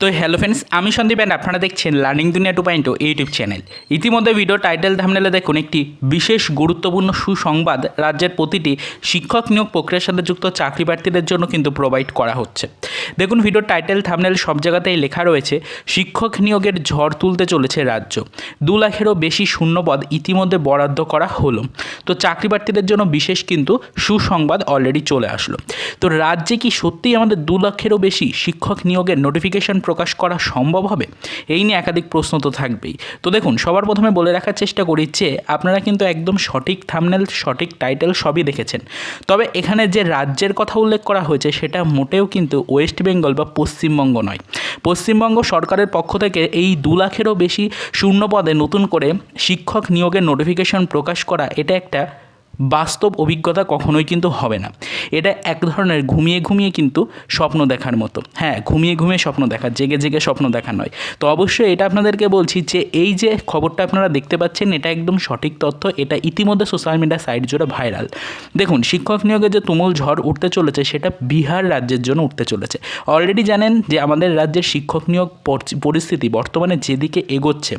তো hello friends আমি Sandeep and আপনারা দেখছেন learning Duniya two point YouTube channel ইতিমধ্যে ভিডিও টাইটেল থামনেলে দেখুন, একটি বিশেষ গুরুত্বপূর্ণ সুসংবাদ রাজ্যের প্রতিটি শিক্ষক নিয়োগ প্রক্রিয়ার সাথে যুক্ত চাকরি প্রার্থীদের জন্য কিন্তু প্রোভাইড করা হচ্ছে। দেখুন ভিডিও টাইটেল থামনেল সব জায়গাতেই লেখা রয়েছে, শিক্ষক নিয়োগের ঝড় তুলতে চলেছে রাজ্য। দু লাখেরও বেশি শূন্যপদ ইতিমধ্যে বরাদ্দ করা হলো। তো চাকরি প্রার্থীদের জন্য বিশেষ কিন্তু সুসংবাদ অলরেডি চলে আসলো। তো রাজ্যে কি সত্যিই আমাদের দু লক্ষেরও বেশি শিক্ষক নিয়োগের নোটিফিকেশন প্রকাশ করা সম্ভব হবে? এই নিয়ে একাধিক প্রশ্ন তো থাকবেই। তো দেখুন, সবার প্রথমে বলে রাখার চেষ্টা করি যে, আপনারা কিন্তু একদম সঠিক থামনেল সঠিক টাইটেল সবই দেখেছেন। তবে এখানে যে রাজ্যের কথা উল্লেখ করা হয়েছে, সেটা মোটেও কিন্তু ওয়েস্ট বেঙ্গল বা পশ্চিমবঙ্গ নয়। পশ্চিমবঙ্গ সরকারের পক্ষ থেকে এই দু লাখেরও বেশি শূন্য পদে নতুন করে শিক্ষক নিয়োগের নোটিফিকেশন প্রকাশ করা, এটা একটা বাস্তব অভিজ্ঞতা কখনোই কিন্তু হবে না। এটা এক ধরনের ঘুমিয়ে ঘুমিয়ে কিন্তু স্বপ্ন দেখার মতো। হ্যাঁ ঘুমিয়ে ঘুমিয়ে স্বপ্ন দেখা, জেগে জেগে স্বপ্ন দেখা নয়। তো অবশ্যই এটা আপনাদেরকে বলছি যে এই যে খবরটা আপনারা দেখতে পাচ্ছেন, এটা একদম সঠিক তথ্য। এটা ইতিমধ্যে সোশ্যাল মিডিয়া সাইট জুড়ে ভাইরাল দেখুন, শিক্ষক নিয়োগের যে তুমুল ঝড় উঠতে চলেছে, সেটা বিহার রাজ্যের জন্য উঠতে চলেছে। অলরেডি জানেন যে আমাদের রাজ্যের শিক্ষক নিয়োগ পর- পরিস্থিতি বর্তমানে যেদিকে এগোচ্ছে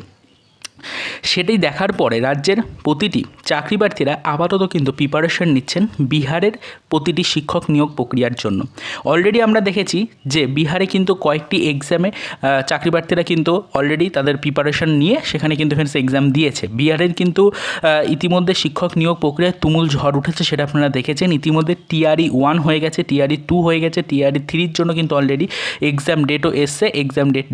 সেটাই দেখার পরে রাজ্যের প্রতিটি চাকরি প্রার্থীরা আপাতত কিন্তু প্রিপারেশন নিচ্ছেন বিহারের প্রতিটি শিক্ষক নিয়োগ প্রক্রিয়ার জন্য। অলরেডি আমরা দেখেছি যে বিহারে কিন্তু কয়েকটি এক্সামে চাকরি প্রার্থীরা কিন্তু অলরেডি তাদের প্রিপারেশন নিয়ে সেখানে কিন্তু ফ্রেন্ডস এক্সাম দিয়েছে। বিহারের কিন্তু ইতিমধ্যে শিক্ষক নিয়োগ প্রক্রিয়ায় তুমুল ঝড় উঠেছে সেটা আপনারা দেখেছেন। ইতিমধ্যে টিআরই ওয়ান হয়ে গেছে, টিআরই টু হয়ে গেছে, টিআরই থ্রির জন্য কিন্তু অলরেডি এক্সাম ডেটও এসছে। এক্সাম ডেট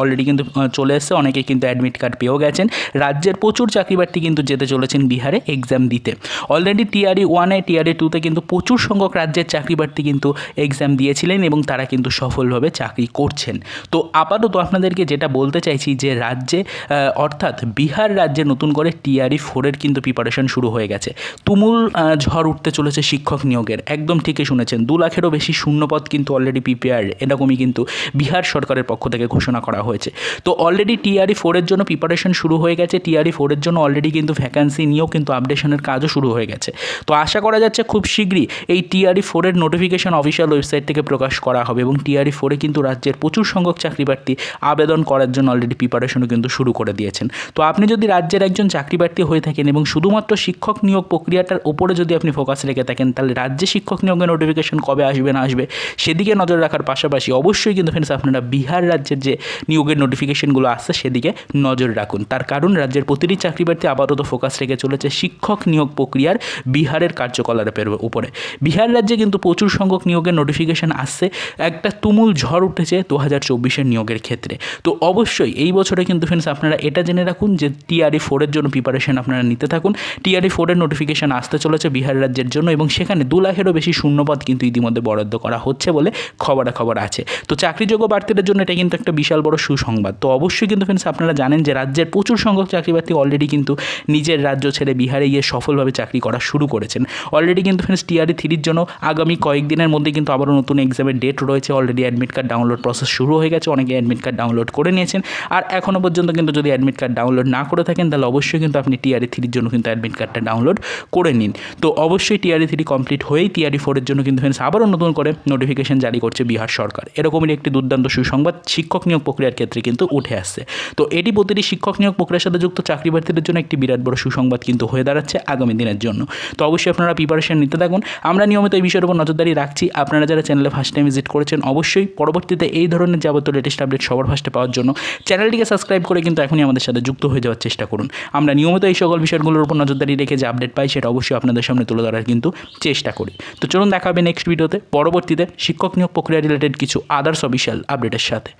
অলরেডি কিন্তু চলে এসছে। অনেকে কিন্তু অ্যাডমিট কার্ড পেয়েও গেছেন রাজ্যের প্রচুর চাকরি কিন্তু যেতে চলেছেন বিহারে এক্সাম দিতে। অলরেডি টিআরই ওয়ানে টিআরই টুতে কিন্তু প্রচুর সংখ্যক রাজ্যের চাকরি প্রার্থী কিন্তু এক্সাম দিয়েছিলেন এবং তারা কিন্তু সফলভাবে চাকরি করছেন। তো আপাতত আপনাদেরকে যেটা বলতে চাইছি যে রাজ্যে অর্থাৎ বিহার রাজ্যে নতুন করে টিআরই ফোরের কিন্তু প্রিপারেশন শুরু হয়ে গেছে। তুমুল ঝড় উঠতে চলেছে শিক্ষক নিয়োগের। একদম ঠিকই শুনেছেন। দু লাখেরও বেশি শূন্যপদ কিন্তু অলরেডি প্রিপেয়ার এরকমই কিন্তু বিহার সরকারের পক্ষ থেকে ঘোষণা করা হয়েছে। তো অলরেডি টিআরই ফোরের জন্য প্রিপারেশন শুরু হয়ে গেছে। টিআরই ফোরের জন্য অলরেডি কিন্তু ভ্যাকান্সি নিয়েও কিন্তু আপডেশনের কাজও শুরু হয়ে গেছে। তো আশা করা যাচ্ছে খুব শীঘ্রই এই টিআরই ফোরের নোটিফিকেশন অফিসিয়াল ওয়েবসাইট থেকে প্রকাশ করা হবে এবং টিআরই ফোরে কিন্তু রাজ্যের প্রচুর সংখ্যক চাকরি প্রার্থী আবেদন করার জন্য অলরেডি প্রিপারেশনও কিন্তু শুরু করে দিয়েছেন। তো আপনি যদি রাজ্যের একজন চাকরি প্রার্থী হয়ে থাকেন এবং শুধুমাত্র শিক্ষক নিয়োগ প্রক্রিয়াটার উপরে যদি আপনি ফোকাস রেখে থাকেন, তাহলে রাজ্যে শিক্ষক নিয়োগের নোটিফিকেশন কবে আসবে না আসবে সেদিকে নজর রাখার পাশাপাশি অবশ্যই কিন্তু ফ্রেন্ডস আপনারা বিহার রাজ্যের যে নিয়োগের নোটিফিকেশনগুলো আসছে সেদিকে নজর রাখুন। তার কারণ রাজ্যের প্রতিটি চাকরি প্রার্থী আপাতত ফোকাস রেখে চলেছে শিক্ষক নিয়োগ প্রক্রিয়ার বিহারের কার্যকলাপের উপরে। বিহার রাজ্যে কিন্তু প্রচুর সংখ্যক নিয়োগের নোটিফিকেশন আসছে। একটা তুমুল ঝড় উঠেছে দু হাজার চব্বিশের নিয়োগের ক্ষেত্রে। তো অবশ্যই এই বছরে কিন্তু ফ্রেন্ডস আপনারা এটা জেনে রাখুন যে টিআরই ফোরের জন্য প্রিপারেশন আপনারা নিতে থাকুন। টিআরই ফোরের নোটিফিকেশন আসতে চলেছে বিহার রাজ্যের জন্য এবং সেখানে দু লাখেরও বেশি শূন্যপদ কিন্তু ইতিমধ্যে বরাদ্দ করা হচ্ছে বলে খবরাখবর আছে। তো চাকরিযোগ্য প্রার্থীদের জন্য এটা কিন্তু একটা বিশাল বড় সুসংবাদ। তো অবশ্যই কিন্তু ফ্রেন্ডস আপনারা জানেন যে রাজ্যের প্রচুর সংখ্যক চাকরি প্রার্থী অলরেডি কিন্তু নিজের রাজ্য ছেড়ে বিহারে গিয়ে সফলভাবে চাকরি করা শুরু করেছেন। অলরেডি কিন্তু ফ্রেন্ডস টিআরই থ্রির জন্য আগামী কয়েকদিনের মধ্যে কিন্তু আবারও নতুন এক্সামের ডেট রয়েছে। Already admit card download process শুরু হয়ে গেছে। অনেকে অ্যাডমিট কার্ড ডাউনলোড করে নিয়েছেন। আর এখনও পর্যন্ত কিন্তু যদি অ্যাডমিট কার্ড ডাউনলোড না করে থাকেন, তাহলে অবশ্যই কিন্তু আপনি টিআরই থ্রির জন্য কিন্তু অ্যাডমিট কার্ডটা ডাউনলোড করে নিন। তো অবশ্যই টিআরই থ্রি কমপ্লিট হয়েই টিআরই ফোরের জন্য কিন্তু ফ্রেন্ডস আবারও নতুন করে নোটিফিকেশন জারি করছে বিহার সরকার। এরকমই একটি দুর্দান্ত সুসংবাদ শিক্ষক নিয়োগ প্রক্রিয়ার ক্ষেত্রে কিন্তু উঠে আসছে। তো এটি প্রতিটি শিক্ষক নিয়োগ প্রক্রিয়ার সাথে যুক্ত চাকরি প্রার্থীদের জন্য একটি বিরাট বড় সুসংবাদ কিন্তু হয়ে দাঁড়াচ্ছে আগামী দিনের জন্য। তো অবশ্যই আপনারা প্রিপারেশন নিতে থাকুন। আমরা নিয়মিত এই বিষয়ের উপর নজরদারি রাখছি। আপনারা যারা চ্যানেলে ফার্স্ট টাইম ভিজিট করেছেন, অবশ্যই পরবর্তীতে এই ধরনের যাবতীয় লেটেস্ট আপডেট সবার ফার্স্টে পাওয়ার জন্য চ্যানেলটিকে সাবস্ক্রাইব করে কিন্তু এখনই আমাদের সাথে যুক্ত হয়ে যাওয়ার চেষ্টা করুন। আমরা নিয়মিত এই সকল বিষয়গুলোর উপর নজরদারি রেখে যে আপডেট পাই সেটা অবশ্যই আপনাদের সামনে তুলে ধরার কিন্তু চেষ্টা করি। তো চলুন দেখা হবে নেক্সট ভিডিওতে পরবর্তীতে শিক্ষক নিয়োগ প্রক্রিয়া রিলেটেড কিছু আদার্স অফিসিয়াল আপডেটের সাথে।